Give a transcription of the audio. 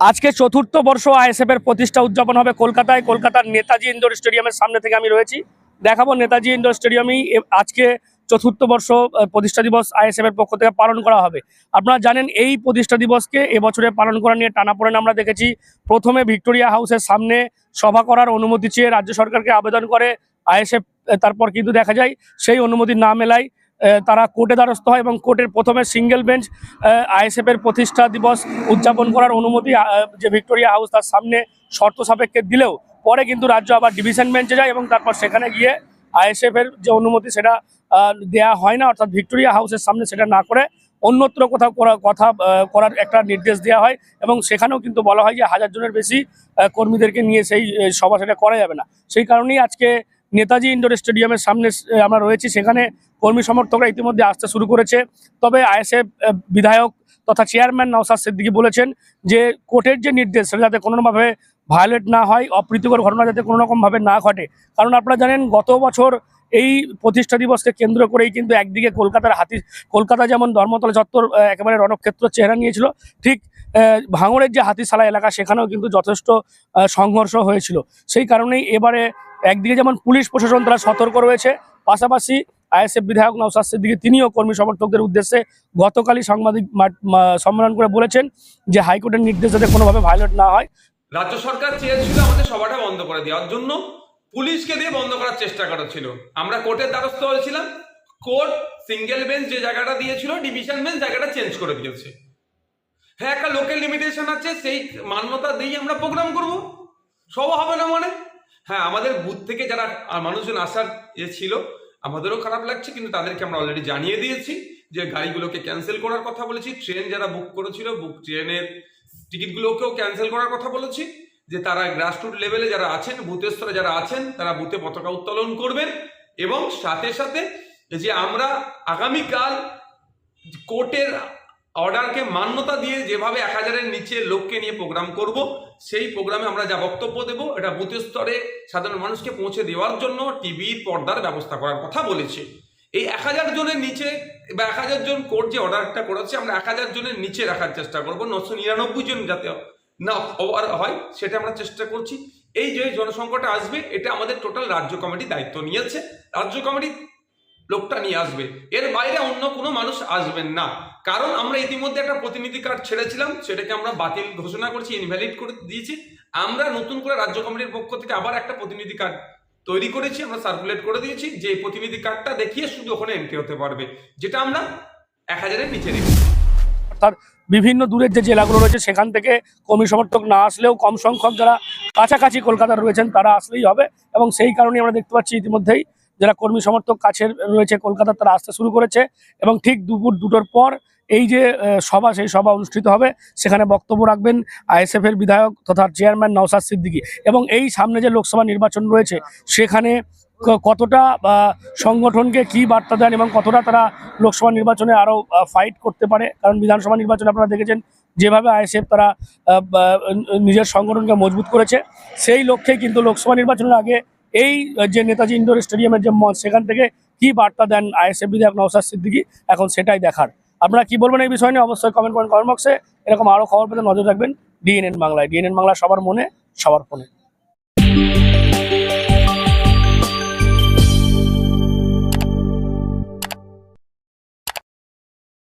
আজকে চতুর্থ বর্ষ আইএসএফ এর প্রতিষ্ঠা উদযাপন হবে কলকাতায়। কলকাতার নেতাজি ইন্ডোর স্টেডিয়ামের সামনে থেকে আমি রয়েছি। দেখাবো নেতাজি ইন্ডোর স্টেডিয়ামেই আজকে চতুর্থ বর্ষ প্রতিষ্ঠা দিবস আইএসএফ এর পক্ষ থেকে পালন করা হবে। আপনারা জানেন এই প্রতিষ্ঠা দিবসকে এবছরে পালন করা নিয়ে টানাপোড়েন আমরা দেখেছি। প্রথমে ভিক্টোরিয়া হাউসের সামনে সভা করার অনুমতি চেয়ে রাজ্য সরকারকে আবেদন করে আইএসএফ তারপর কিন্তু দেখা যায় সেই অনুমতি না মেলায় তারা কোর্টে দ্বারস্থ হয় এবং কোর্টের প্রথমে সিঙ্গেল বেঞ্চ আইএসএফের প্রতিষ্ঠা দিবস উদযাপন করার অনুমতি যে ভিক্টোরিয়া হাউস তার সামনে শর্ত সাপেক্ষে দিলেও পরে কিন্তু রাজ্য আবার ডিভিশন বেঞ্চে যায় এবং তারপর সেখানে গিয়ে আইএসএফের যে অনুমতি সেটা দেয়া হয় না, অর্থাৎ ভিক্টোরিয়া হাউসের সামনে সেটা না করে অন্যত্র কোথাও কথা করার একটা নির্দেশ দেওয়া হয় এবং সেখানেও কিন্তু বলা হয় যে হাজার জনের বেশি কর্মীদেরকে নিয়ে সেই সভা সেটা করা যাবে না। সেই কারণেই আজকে নেতাজি ইন্ডোর স্টেডিয়ামের সামনে আমরা রয়েছি। সেখানে কর্মী সমর্থকরা ইতিমধ্যে আসতে শুরু করেছে। তবে আইএসএফ বিধায়ক তথা চেয়ারম্যান নওসাদ সিদ্দিকি বলেছেন যে, কোর্টের যে নির্দেশ, সেটা যাতে কোনোভাবে ভায়োলেট না হয়, অপ্রীতিকর ঘটনা যাতে কোনোরকমভাবে না ঘটে। কারণ আপনারা জানেন, গত বছর এই প্রতিষ্ঠা দিবসকে কেন্দ্র করেই কিন্তু একদিকে কলকাতার হাতি, কলকাতা যেমন ধর্মতলা চত্বর একেবারে রণক্ষেত্র চেহারা নিয়েছিল, ঠিক ভাঙড়ের যে হাতিশালা এলাকা সেখানেও কিন্তু যথেষ্ট সংঘর্ষ হয়েছিল। সেই কারণেই এবারে একদিকে যেমন পুলিশ প্রশাসন তারা সতর্ক রয়েছে, পাশাপাশি আইএসএফ বিধায়ক নওসাদ সিদ্দিকী তিনিও কর্মী সমর্থকদের উদ্দেশ্যে গতকালই সাংবাদিক সম্মেলন করে বলেছেন যে হাইকোর্টের নির্দেশ যাতে কোনোভাবে ভায়োলেট না হয়। রাজ্য সরকার চেয়েছিল আমাদের সভাটা বন্ধ করে দেওয়ার জন্য। পুলিশকে দিয়ে বন্ধ করার চেষ্টা করা ছিল। আমরা কোর্টের দ্বারস্থ হয়েছিলাম। কোর্ট সিঙ্গেল বেঞ্চ যে জায়গাটা দিয়েছিল, ডিভিশন বেঞ্চ জায়গাটা চেঞ্জ করে দিয়েছে। হ্যাঁ একটা লোকের লিমিটেশন আছে, সেই মান্যতা দিয়ে আমরা প্রোগ্রাম করব। সব হবে না মানে? হ্যাঁ আমাদের বুথ থেকে যারা মানুষজন আসার ইয়ে ছিল, আমাদেরও খারাপ লাগছে, কিন্তু তাদেরকে আমরা অলরেডি জানিয়ে দিয়েছি যে গাড়িগুলোকে ক্যান্সেল করার কথা বলেছি, ট্রেন যারা বুক করেছিল বুক ট্রেনের টিকিটগুলোকেও ক্যান্সেল করার কথা বলেছি। যে তারা গ্রাসরুট লেভেলে যারা আছেন বুথের স্তরে যারা আছেন, তারা বুথে পতাকা উত্তোলন করবেন এবং সাথে সাথে যে আমরা আগামীকাল কোর্টের অর্ডারকে মান্যতা দিয়ে যেভাবে এক হাজারের নিচে লোককে নিয়ে প্রোগ্রাম করব, সেই প্রোগ্রামে আমরা যা বক্তব্য দেব, এটা বুথের স্তরে সাধারণ মানুষকে পৌঁছে দেওয়ার জন্য টিভির পর্দার ব্যবস্থা করার কথা বলেছে। এই এক হাজার জনের নিচে বা এক হাজার জন কোর্ট যে অর্ডারটা করেছে, আমরা এক হাজার জনের নিচে রাখার চেষ্টা করব, নশো নিরানব্বই জন যাতে না ওভার হয়, সেটা আমরা চেষ্টা করছি। এই যে জনসংখ্যাটা আসবে, এটা আমাদের টোটাল রাজ্য কমিটি দায়িত্ব নিয়েছে। রাজ্য কমিটি লোকটা নিয়ে আসবে। এর বাইরে অন্য কোনো মানুষ আসবেন না। কারণ আমরা ইতিমধ্যে একটা প্রতিনিধি কার্ড ছেড়েছিলাম, সেটাকে আমরা বাতিল ঘোষণা করছি ইনভ্যালিড করে দিয়েছি। আমরা নতুন করে রাজ্য কমিটির পক্ষ থেকে আবার একটা প্রতিনিধি কার্ড তৈরি করেছি, আমরা সার্কুলেট করে দিয়েছি। যে প্রতিনিধি কার্ডটা দেখিয়ে শুধু ওখানে এন্ট্রি হতে পারবে, যেটা আমরা এক হাজারের নিচে রেখেছি। বিভিন্ন দূরের যে জেলাগুলো রয়েছে, সেখান থেকে কর্মী সমর্থক না আসলেও কম সংখ্যক যারা কাছাকাছি কলকাতার রয়েছেন, তারা আসলেই হবে। এবং সেই কারণে আমরা দেখতে পাচ্ছি ইতিমধ্যেই যারা কর্মী সমর্থক কাছের রয়েছে কলকাতা তারা আসতে শুরু করেছে। এবং ঠিক দুপুর দুটোর পর এই যে সভা, সেই সভা অনুষ্ঠিত হবে। সেখানে বক্তব্য রাখবেন আইএসএফ এর বিধায়ক তথা চেয়ারম্যান নওসাদ সিদ্দিকী। এবং এই সামনে যে লোকসভা নির্বাচন রয়েছে, সেখানে কতটা সংগঠনকে কি বার্তা দেন এবং কতটা তারা লোকসভা নির্বাচনে আরও ফাইট করতে পারে? কারণ বিধানসভা নির্বাচনে আপনারা দেখেছেন, যেভাবে আইএসএফ তারা নিজের সংগঠনকে মজবুত করেছে, সেই লক্ষ্যে কিন্তু লোকসভা নির্বাচনের আগে এই, যে নেতাজি ইন্ডোর স্টেডিয়ামের যে মঞ্চ, সেখান থেকে কি বার্তা দেন আইএসএফ বিধায়ক নওসাদ সিদ্দিকী? এখন সেটাই দেখার। আপনারা কি বলবেন এই বিষয় নিয়ে? অবশ্যই কমেন্ট করেন কমেন্ট বক্সে। এরকম আরও খবর পেতে নজর রাখবেন। ডিএনএন বাংলায়। ডিএনএন বাংলা সবার মনে, সবার ফোনে।